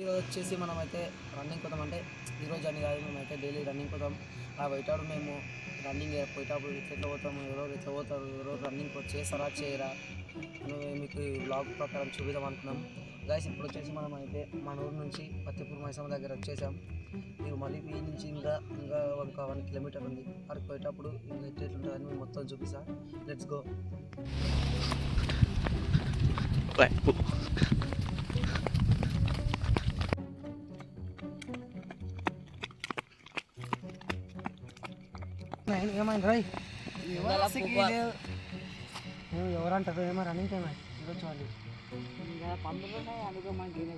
ఈరోజు వచ్చేసి మనమైతే రన్నింగ్ పోతాం అంటే ఈరోజు అని కాదు మేమైతే డైలీ రన్నింగ్ పోతాం. ఆ పోయేటప్పుడు మేము రన్నింగ్ పోయేటప్పుడు ఎట్లా పోతాము ఎవరో ఎట్లా పోతారు ఎవరో రన్నింగ్ చేస్తారా చేయరా మీకు బ్లాగ్ ప్రకారం చూపిద్దాం అనుకున్నాం. గైస్ ఇప్పుడు వచ్చేసి మనం అయితే మన ఊరు నుంచి పత్తిపూర్ మైసమ్మ దగ్గర వచ్చేసాం. మీరు మళ్ళీ ఈ నుంచి ఇంకా ఇంకా ఒక వన్ కిలోమీటర్ ఉంది. అక్కడికి పోయేటప్పుడు ఇంకా మొత్తం చూపిస్తా. లెట్స్ గో ఏమైంది రాయ్ ఎవరంటారు ఏమో రన్నింగ్ టైం ఈరోజు వాళ్ళు పందులు ఉన్నాయి అందుకే మనకి ఈయన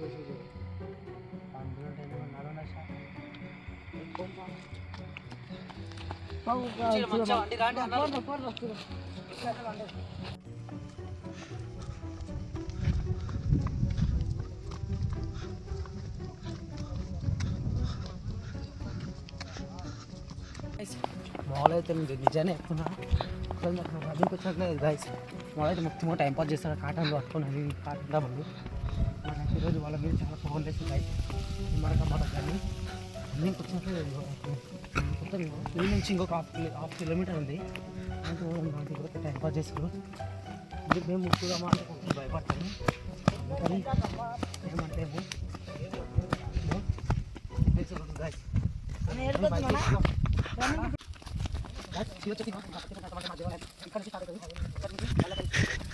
పండుగ టైం నడవనా సార్ అయితే నేను నిజానే చెప్తున్నా అసలు నాకు రన్నింగ్ వచ్చినట్లేదు గాయస్ మొదలైతే మొత్తం టైం పాస్ చేస్తాడు కాటన్లు పట్టుకున్నది కాటన్ డబ్బులు మనకి ఈరోజు వాళ్ళ మీద చాలా ఫోన్ చేసి గైస్ మనకు మాట కానీ రన్నింగ్ వచ్చినట్లేదు మొత్తం ఈ నుంచి ఇంకొక హాఫ్ కిలో హాఫ్ కిలోమీటర్ ఉంది అంటే మనకి కూడా టైం పాస్ చేస్తారు ఇది మేము ముక్కుగా మాట కొంచెం భయపడతాము కానీ ఏమంటే గైస్ 行かないでください。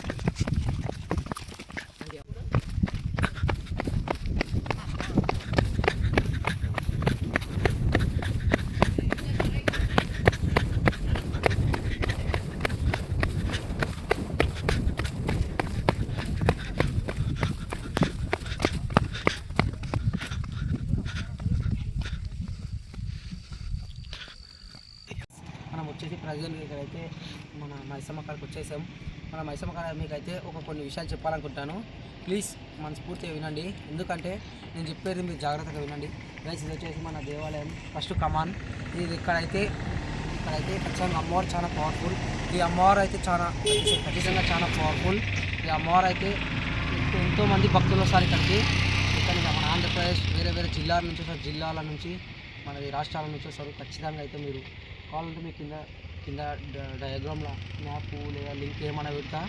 వచ్చేసి అయితే మన మైసమ్మ కాడకు వచ్చేసాం. మన మైసమ్మ కాడ మీకైతే ఒక కొన్ని విషయాలు చెప్పాలనుకుంటాను. ప్లీజ్ మనస్ఫూర్తిగా వినండి. ఎందుకంటే నేను చెప్పేది మీరు జాగ్రత్తగా వినండి. గైస్ ఇది వచ్చేసి మన దేవాలయం. ఫస్ట్ కమాన్ ఇది ఇక్కడైతే ఇక్కడైతే ఖచ్చితంగా అమ్మవారు చాలా పవర్ఫుల్ ఈ అమ్మవారు అయితే చాలా ఖచ్చితంగా చాలా పవర్ఫుల్ ఈ అమ్మవారు అయితే ఎంతోమంది భక్తులు వస్తారు ఇక్కడికి. ఇక్కడ మన ఆంధ్రప్రదేశ్ వేరే వేరే జిల్లాల నుంచి వస్తారు. జిల్లాల నుంచి మన రాష్ట్రాల నుంచి వస్తారు. ఖచ్చితంగా అయితే మీరు కావాలంటే మీ కింద కింద డ- డయాగ్రామ్లో మ్యాప్ లేదా లింక్ ఏమైనా పెడతా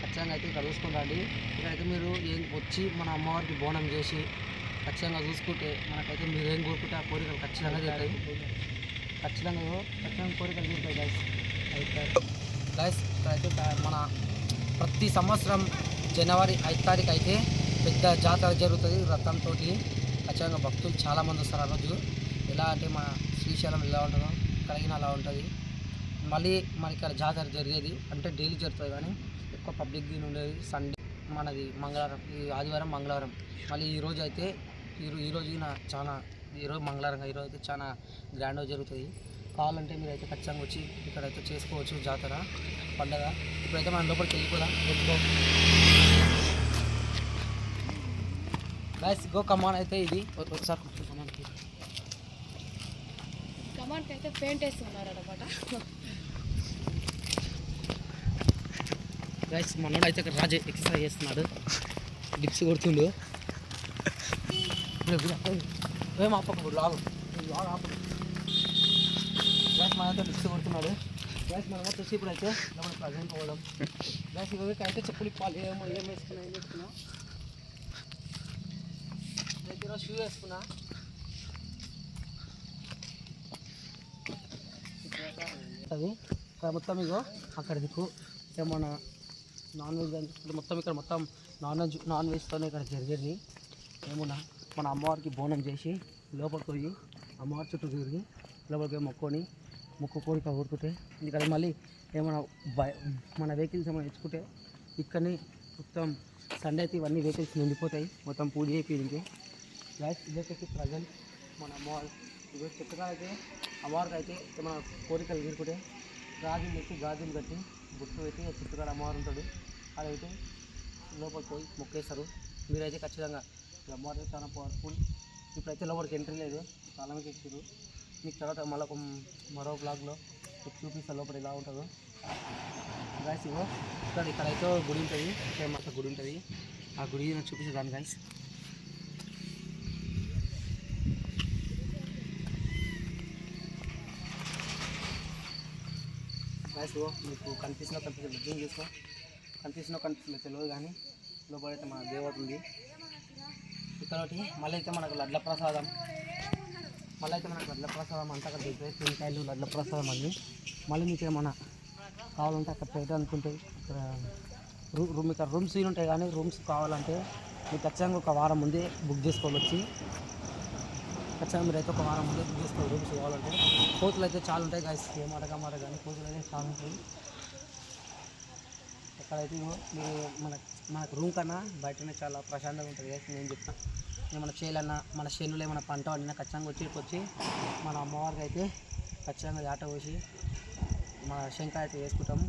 ఖచ్చితంగా అయితే ఇక్కడ చూసుకుని రండి ఇక్కడైతే మీరు ఏం వచ్చి మన అమ్మవారికి బోనం చేసి ఖచ్చితంగా చూసుకుంటే మనకైతే మీరు ఏం కోరుకుంటే ఆ కోరికలు ఖచ్చితంగా తీరుతాయి. ఖచ్చితంగా ఖచ్చితంగా కోరికలు తీరుతాయి గైస్ అయితే గైస్ ఇక్కడైతే మన ప్రతి సంవత్సరం జనవరి ఐదు తారీఖు అయితే పెద్ద జాతర జరుగుతుంది రథంతో ఖచ్చితంగా భక్తులు చాలామంది వస్తారు ఆ రోజు. ఎలా అంటే మన శ్రీశైలం ఎలా ఉంటుందో కలిగిన అలా ఉంటుంది. మళ్ళీ మనకి ఇక్కడ జాతర జరిగేది. అంటే డైలీ జరుగుతుంది కానీ ఎక్కువ పబ్లిక్ దీని ఉండేది. సండే మనది మంగళవారం ఈ ఆదివారం మంగళవారం. మళ్ళీ ఈరోజు అయితే ఈ ఈరోజు ఈ రోజు చాలా ఈరోజు మంగళవారం ఈ రోజు అయితే చాలా గ్రాండ్గా జరుగుతుంది. కావాలంటే మీరైతే ఖచ్చితంగా వచ్చి ఇక్కడైతే చేసుకోవచ్చు జాతర పండగ. ఇప్పుడైతే మనం లోపలికి వెళ్ళిపోదాం. వెళ్ళిపో బస్ గో కమాన్ అయితే ఇది. ఒకసారి కమాండ్కి అయితే పెయింట్ వేస్తున్నారు అనమాట గైస్ మనోడు అయితే ఇక్కడ రాజు ఎక్సర్సైజ్ చేస్తున్నాడు. డిప్స్ కొడుతుండు. ఏం ఆపకు లాగు. లాగు ఆపకు గ్యాస్ మనతో డిప్స్ కొడుతున్నాడు. గ్యాస్ మనం వచ్చేసి ఇప్పుడు అయితే మనం ప్రజెంట్ పోవడం. గ్యాస్ ఇవి అయితే చెప్పులు ఇప్పాలి ఏమో ఏం వేసుకున్నా ఏం వేసుకున్నా. దగ్గర షూ వేసుకున్నా. ఉంటుంది. ఇక్కడ మొత్తం ఇగో అక్కడ దిక్కు ఏమన్నా నాన్ వెజ్ అంటే మొత్తం ఇక్కడ మొత్తం నాన్ వెజ్ నాన్ వెజ్తోనే ఇక్కడ జరిగేది. ఏమన్నా మన అమ్మవారికి బోనం చేసి లోపలికి పోయి అమ్మవారి చుట్టూ తిరిగి లోపలికి పోయి మొక్కొని మొక్కు కోరిక ఊరుకుంటే ఇక్కడ మళ్ళీ ఏమైనా బై మన వెహికల్స్ ఏమైనా తెచ్చుకుంటే ఇక్కడనే మొత్తం సండే అయితే ఇవన్నీ వెహికల్స్ నిండిపోతాయి. మొత్తం పూజ అయిపోయింది గ్యాస్ ఇదే ప్రజెంట్ మన అమ్మవారు. ఇదో చెట్టుగా అమ్మవారికి అయితే ఏమైనా కోరికలు తీరుకుంటే గాజులు పెట్టి గాజులు కట్టి బుట్టు పెట్టి ఆ చుట్టుకాడ అమ్మవారు ఉంటాడు. అదైతే లోపలికి పోయి మొక్కేస్తారు. మీరైతే ఖచ్చితంగా అమ్మవారు అయితే చాలా పవర్ఫుల్ ఇప్పుడైతే లోపలికి ఎంట్రీ లేదు. చాలా మీకు ఎక్కారు మీకు తర్వాత మళ్ళీ ఒక మరో బ్లాగ్లో మీకు చూపిస్తాను లోపల ఎలా ఉంటుందో. గాయస్ ఇగో ఇక్కడ ఇక్కడైతే గుడి ఉంటుంది. ఫేమస్ గుడి ఉంటుంది. ఆ గుడి చూపిస్తాను గాయస్ గ్యాస్ మీకు కనిపిస్తున్న కనిపిస్తుంది జూమ్ చేసుకో. కనిపిస్తున్న కనిపిస్తుంది తెలియదు కానీ లోపల అయితే మన దేవత ఉంది. ఇక్కడ ఒకటి మళ్ళీ అయితే మనకు లడ్ల ప్రసాదం. మళ్ళీ అయితే మనకు లడ్ల ప్రసాదం అంతా అక్కడ దొరుకుతాయి లడ్ల ప్రసాదం అండి మళ్ళీ మీకు ఏమన్నా కావాలంటే అక్కడ పెట్టడానికి ఇక్కడ రూమ్ ఇక్కడ రూమ్స్ ఉంటాయి కానీ రూమ్స్ కావాలంటే మీకు ఖచ్చితంగా ఒక వారం ముందే బుక్ చేసుకోవచ్చు ఖచ్చితంగా మీరు అయితే ఒక వారం ముందే బుక్ రూమ్స్ కావాలంటే. కోతులు అయితే చాలా ఉంటాయి గాయస్ ఏ మాట మాట కానీ కోతులు అయితే చాలా ఉంటాయి. ఎక్కడైతే మీరు మన మనకు రూమ్ కన్నా బయటనే చాలా ప్రశాంతంగా ఉంటుంది గాయస్ నేను చెప్తాను ఏమైనా చేయాలన్నా మన చేనులో ఏమైనా పంట వండినా ఖచ్చితంగా వచ్చి వచ్చి మన అమ్మవారికి అయితే ఖచ్చితంగా ఆట పోసి మన శంకాయ అయితే వేసుకుంటాము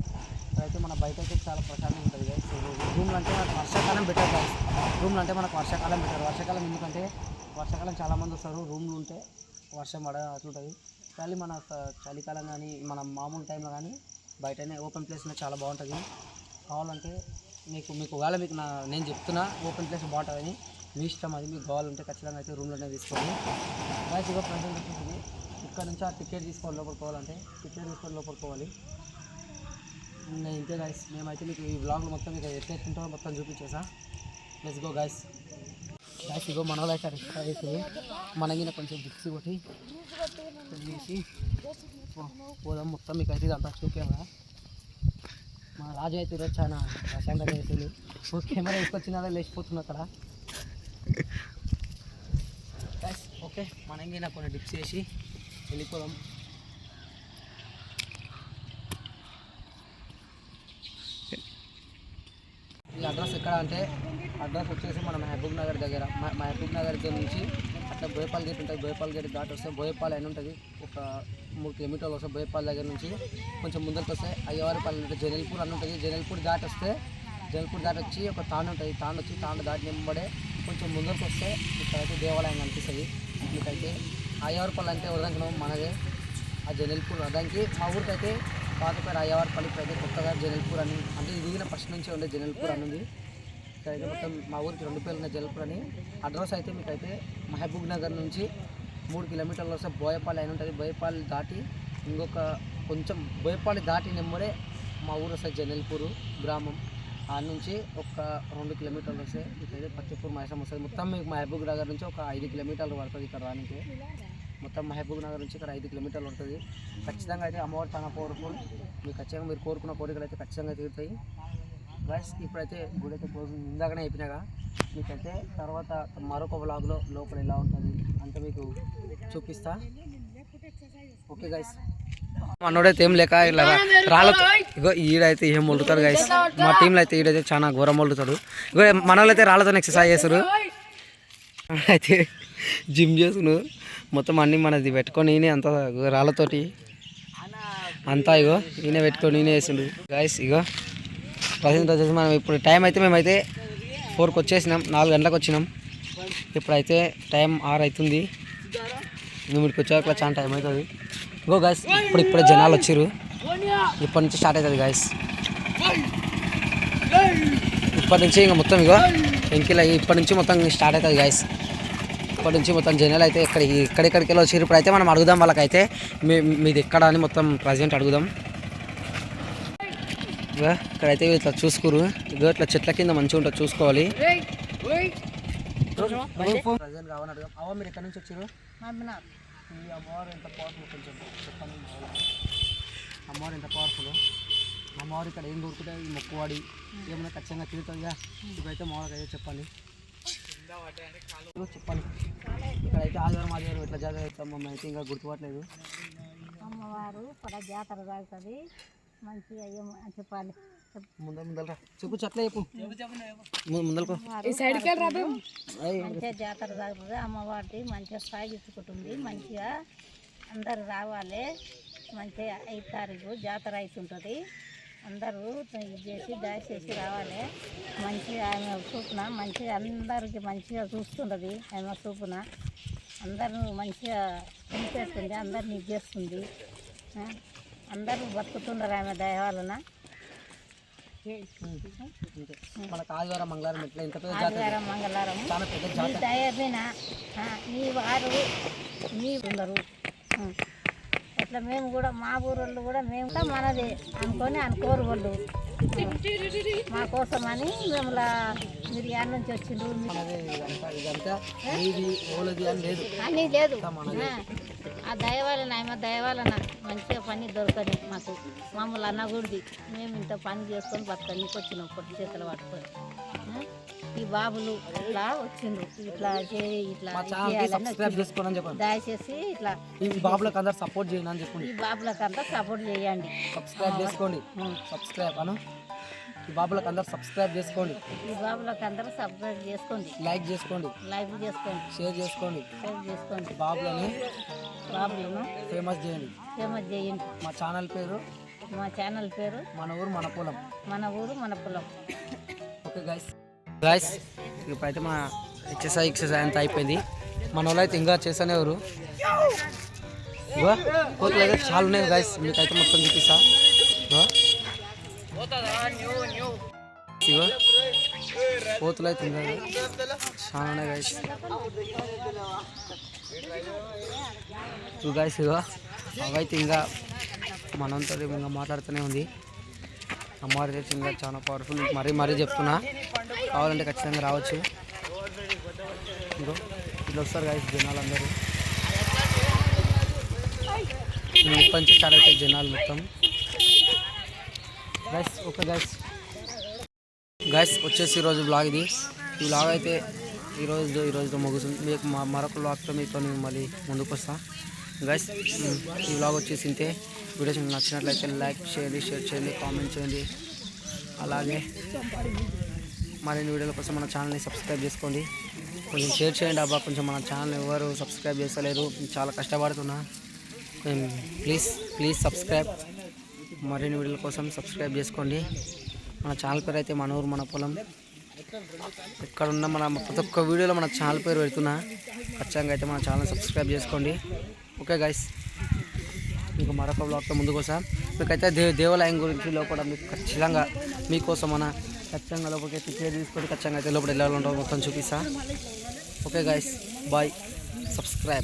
అయితే మన బయట అయితే చాలా ప్రశాంతంగా ఉంటుంది గాయస్ రూమ్లు అంటే మనకు వర్షాకాలం బెటర్ గాయస్ రూమ్లు అంటే మనకు వర్షాకాలం బెటర్ వర్షాకాలం ఎందుకంటే వర్షాకాలం చాలామంది వస్తారు రూమ్లు ఉంటే వర్షం పడ అట్లుంటుంది. కానీ మన చలికాలం కానీ మన మామూలు టైంలో కానీ బయటనే ఓపెన్ ప్లేస్లో చాలా బాగుంటుంది. కావాలంటే మీకు మీకు ఒకవేళ మీకు నా నేను చెప్తున్నా ఓపెన్ ప్లేస్ బాగుంటుందని మీ ఇష్టం అది మీకు కావాలంటే ఖచ్చితంగా అయితే రూమ్లోనే తీసుకోండి. బయట ఇక ప్రజెంట్ వచ్చేసింది ఇక్కడ నుంచి ఆ టికెట్ తీసుకోవాలి లోపలికి పోవాలంటే టికెట్ తీసుకొని లోపలికి పోవాలి. నేను ఇంతే గాయస్ మేమైతే మీకు ఈ బ్లాగ్ మొత్తం మీకు ఎట్లా మొత్తం చూపించేసా. లెట్స్ గో గాయస్ గాయస్ ఇగో మన వాళ్ళు అయితే మనకి కొంచెం బిక్సి కొట్టి చేసి పో- పోదాం మొత్తం మీకు అయితే ఇదంతా చూపేవా మా రాజు అయితే ఈరోజు చాలా ప్రశాంతంగా వేసింది ఓ కెమెరా వేసుకొచ్చినా లేచిపోతున్నా అక్కడ. ఓకే మనం కొన్ని డిప్స్ వేసి వెళ్ళిపోదాం. ఈ అడ్రస్ ఎక్కడ అంటే అడ్రస్ వచ్చేసి మన మహబూబ్ నగర్ దగ్గర. మహబూబ్ నగర్ దగ్గర నుంచి అట్లా బోయపాల్ గేట్ ఉంటుంది. బోయపాల్ గేట్ దాటి వస్తే బోయపాల్ అని ఉంటుంది. ఒక మూడు కిలోమీటర్లు వస్తే బోయపాల్ దగ్గర నుంచి కొంచెం ముందరికి వస్తే అయ్యవారిపల్లి ఉంటుంది. జనల్పూర్ అని ఉంటుంది. జనల్పూర్ దాటి వస్తే జనల్పూర్ దాటి వచ్చి ఒక తాండ ఉంటుంది. తాండ వచ్చి తాండ దాటి నింబడే కొంచెం ముందరికి వస్తే ఇక్కడైతే దేవాలయం కనిపిస్తుంది. మీకైతే అయ్యవారిపల్లి అంటే ఎవరిదాకా మనదే. ఆ జనల్పూర్. వరదానికి మా ఊరికి పాత పేరు అయ్యవారిపల్లి అయితే కొత్తగా జనల్పూర్ అని అంటే ఇది దిగిన ఫస్ట్ నుంచి ఉండే జనల్పూర్ అని ఉంది ఇక్కడైతే మొత్తం మా ఊరికి రెండు పేర్లు ఉన్న జనల్పూర్ అని. అడ్రస్ అయితే మీకు అయితే మహబూబ్ నగర్ నుంచి మూడు కిలోమీటర్లు వస్తే బోయపాలి అని ఉంటుంది. బోయపాలి దాటి ఇంకొక కొంచెం బోయపాలి దాటి నెంబరే మా ఊరు వస్తుంది జనల్పూరు గ్రామం. ఆ నుంచి ఒక రెండు కిలోమీటర్లు వస్తే ఇక్కడైతే పచ్చిపూర్ మైసం వస్తుంది. మొత్తం మీకు మహబూబ్ నగర్ నుంచి ఒక ఐదు కిలోమీటర్లు పడుతుంది ఇక్కడ రానికి. మొత్తం మహబూబ్ నగర్ నుంచి ఇక్కడ ఐదు కిలోమీటర్లు ఉంటుంది. ఖచ్చితంగా అయితే అమ్మవారు చాలా కోరుకు మీకు ఖచ్చితంగా మీరు కోరుకున్న కోరికలు అయితే ఖచ్చితంగా తీరుతాయి. బస్ ఇప్పుడైతే గుడి అయితే క్లోజ్ ఇందాకనే అయిపోయినాగా మీకైతే తర్వాత మరొక బ్లాగ్లో లోపల ఎలా ఉంటుంది అంటే మీకు చూపిస్తా. ఓకే గైస్ మనోడైతే ఏం లేక ఇలా రాళ్ళతో ఇగో ఈడైతే ఏం మొలుతాడు గైస్ మా టీంలో అయితే ఈడైతే చాలా ఘోరం మొలుతాడు ఇగో మనోళ్ళైతే అయితే రాళ్ళతో ఎక్సర్సైజ్ చేస్తారు. అయితే జిమ్ చేసును మొత్తం అన్నీ మనది పెట్టుకొని ఈయన అంత రాళ్ళతోటి అంతా ఇగో ఈయన పెట్టుకొని ఈయన వేసిండు గాయస్ ఇగో ప్రజెంట్ వచ్చేసి మనం ఇప్పుడు టైం అయితే మేమైతే ఫోర్కి వచ్చేసినాం నాలుగు గంటలకు వచ్చినాం. ఇప్పుడైతే టైం ఆరు అవుతుంది మేము ఇక్కడికి వచ్చాక చాలా టైం అవుతుంది. ఇగో గాయస్ ఇప్పుడు ఇప్పుడే జనాలు వచ్చారు ఇప్పటి నుంచి స్టార్ట్ అవుతుంది గాయస్ ఇప్పటి నుంచి ఇంకా మొత్తం ఇగో ఇంకిలా ఇప్పటి నుంచి మొత్తం స్టార్ట్ అవుతుంది గాయస్ ఇప్పటి నుంచి మొత్తం జనాలు అయితే ఇక్కడ ఇక్కడెక్కడికి వెళ్ళి వచ్చారు ఇప్పుడు అయితే మనం అడుగుదాం వాళ్ళకైతే. మీ మీది ఎక్కడ అని మొత్తం ప్రజెంట్ అడుగుదాం. ఇక్కడైతే ఇట్లా చూసుకోరు. ఇగో ఇట్లా చెట్ల కింద మంచిగా ఉంటుంది చూసుకోవాలి. ప్రజెంట్ కావాలని అడుగుదాం. అవ్వ మీరు ఎక్కడి నుంచి వచ్చారు ఈ అమ్మవారు ఎంత పవర్ఫుల్ కొంచెం చెప్పండి. అమ్మవారు ఎంత పవర్ఫుల్ అమ్మవారు ఇక్కడ ఏం దొరుకుతాయి ఈ మొక్కువాడి ఏమైనా ఖచ్చితంగా తీరుతుందిగా ఇప్పుడైతే మామూలుగా అయితే చెప్పండి ఇదిగో చెప్పండి ఇక్కడైతే ఆదివారం ఆదివారం ఎట్లా జాతర అవుతాం అయితే ఇంకా గుర్తుపట్టలేదు. అమ్మవారు కూడా జాతర తాగుతుంది మంచిగా చెప్పాలి. ముందర ముందర చెప్పు చెట్ల మంచిగా జాతర తాగుతుంది అమ్మవారి మంచిగా సాగించుకుంటుంది. మంచిగా అందరు రావాలి. మంచిగా ఐదు తారీఖు జాతర అవుతుంటుంది. అందరూ ఇది చేసి దయచేసి రావాలి. మంచిగా ఆమె చూపున మంచిగా అందరికి మంచిగా చూస్తుంటుంది ఆమె చూపున. అందరూ మంచిగా పనిచేస్తుంది అందరిని ఇది చేస్తుంది అందరూ బతుకుతున్నారు ఆమె దయ వలన. మనకు ఆదివారం మంగళవారం ఇంత పెద్ద ఆదివారం మంగళవారం. చాలా పెద్ద దయ మీద నీ వారు నీ ఉండరు ఆ. ఇట్లా మేము కూడా మా ఊరోళ్ళు కూడా మేము కూడా మనది అనుకొని అనుకోరు వాళ్ళు మా కోసమని మేము మీరు యాడ్ నుంచి వచ్చిండ్రు మనదే ఇదంతా ఇదంతా మీది ఓలది అని లేదు అని. ఆ దయ వలన ఆమె దయ వలన మంచిగా పని దొరకని మాకు మామూలు అన్నగుడిది మేము ఇంత పని చేసుకొని బతకనికి వచ్చినాం పొట్టి చేతులు పట్టుకొని? ఈ బాబులు ఇట్లా వచ్చిండ్రు. ఇట్లా చేయి ఇట్లా దయచేసి ఇట్లా ఈ బాబులకు అందరు సపోర్ట్ చేయండి అని చెప్పండి. ఈ బాబులకు అంతా సపోర్ట్ చేయండి. సబ్స్క్రైబ్ చేసుకోండి. సబ్స్క్రైబ్ అను. ఈ బాబులకు అందరు సబ్స్క్రైబ్ చేసుకోండి. ఈ బాబులకు అందరూ సబ్స్క్రైబ్ చేసుకోండి. లైక్ చేసుకోండి. లైక్ చేసుకోండి. షేర్ చేసుకోండి. షేర్ చేసుకోండి. బాబులని బాబులను ఫేమస్ చేయండి. ఫేమస్ చేయండి. మా ఛానల్ పేరు? మా ఛానల్ పేరు? మన ఊరు మన పొలం. మన ఊరు మన పొలం. ఓకే గైస్ గైస్ ఇప్పుడైతే మా ఎక్సర్సైజ్ ఎక్సర్సైజ్ అంతా అయిపోయింది. మన వాళ్ళు అయితే ఇంకా చేస్తూనే ఎవరు ఇగో కోతులు అయితే చాలా ఉన్నాయి గైస్ మీకైతే మొత్తం చూపిస్తా. ఇగో. కోతులు అయితే ఉన్నాయి చాలా ఉన్నాయి గైస్ ఇగో గైస్ ఇగో అవైతే ఇంకా మనంతో ఇంకా మాట్లాడుతూనే ఉంది. అమ్మవారి అయితే చాలా పవర్ఫుల్ మరీ మరీ చెప్తున్నా. కావాలంటే ఖచ్చితంగా రావచ్చు. ఇంకో ఇట్లా వస్తారు గాయస్ జనాలందరూ. ఇప్పటి నుంచి స్టార్ట్ అవుతాయి జనాలు మొత్తం. గైస్ ఓకే గైస్ గైస్ వచ్చేసి ఈరోజు బ్లాగ్ ఇది. ఈ బ్లాగ్ అయితే ఈరోజు ఈరోజుతో ముగుస్తుంది. మీకు మరొక బ్లాగ్తో మీతో మళ్ళీ ముందుకు వస్తా గైస్ ఈ బ్లాగ్ వచ్చేసి ఇంతే వీడియోస్ మీకు నచ్చినట్లయితే లైక్ చేయండి షేర్ చేయండి కామెంట్ చేయండి. అలాగే మరిన్ని వీడియోల కోసం మన ఛానల్ని సబ్స్క్రైబ్ చేసుకోండి. కొంచెం షేర్ చేయండి అబ్బా కొంచెం మన ఛానల్ ఎవరు సబ్స్క్రైబ్ చేస్తలేరు. చాలా కష్టపడుతున్నా. ప్లీజ్ ప్లీజ్ సబ్స్క్రైబ్ మరిన్ని వీడియోల కోసం సబ్స్క్రైబ్ చేసుకోండి. మన ఛానల్ పేరు అయితే మన ఊరు మన పొలం. ఇక్కడ ఉన్న మన ప్రతి ఒక్క వీడియోలో మన ఛానల్ పేరు పెడుతున్నా. ఖచ్చితంగా అయితే మన ఛానల్ సబ్స్క్రైబ్ చేసుకోండి. ఓకే గైస్ మీకు మరొక బ్లాగ్తో ముందుకు వస్తాం. మీకైతే దే దేవాలయం గురించి లోపల మీకు ఖచ్చితంగా మీకోసం మన ఖచ్చితంగా లోపలికి అయితే తీసుకొని ఖచ్చితంగా అయితే లోపల ఎలా మొత్తం చూపిస్తా. Okay guys bye subscribe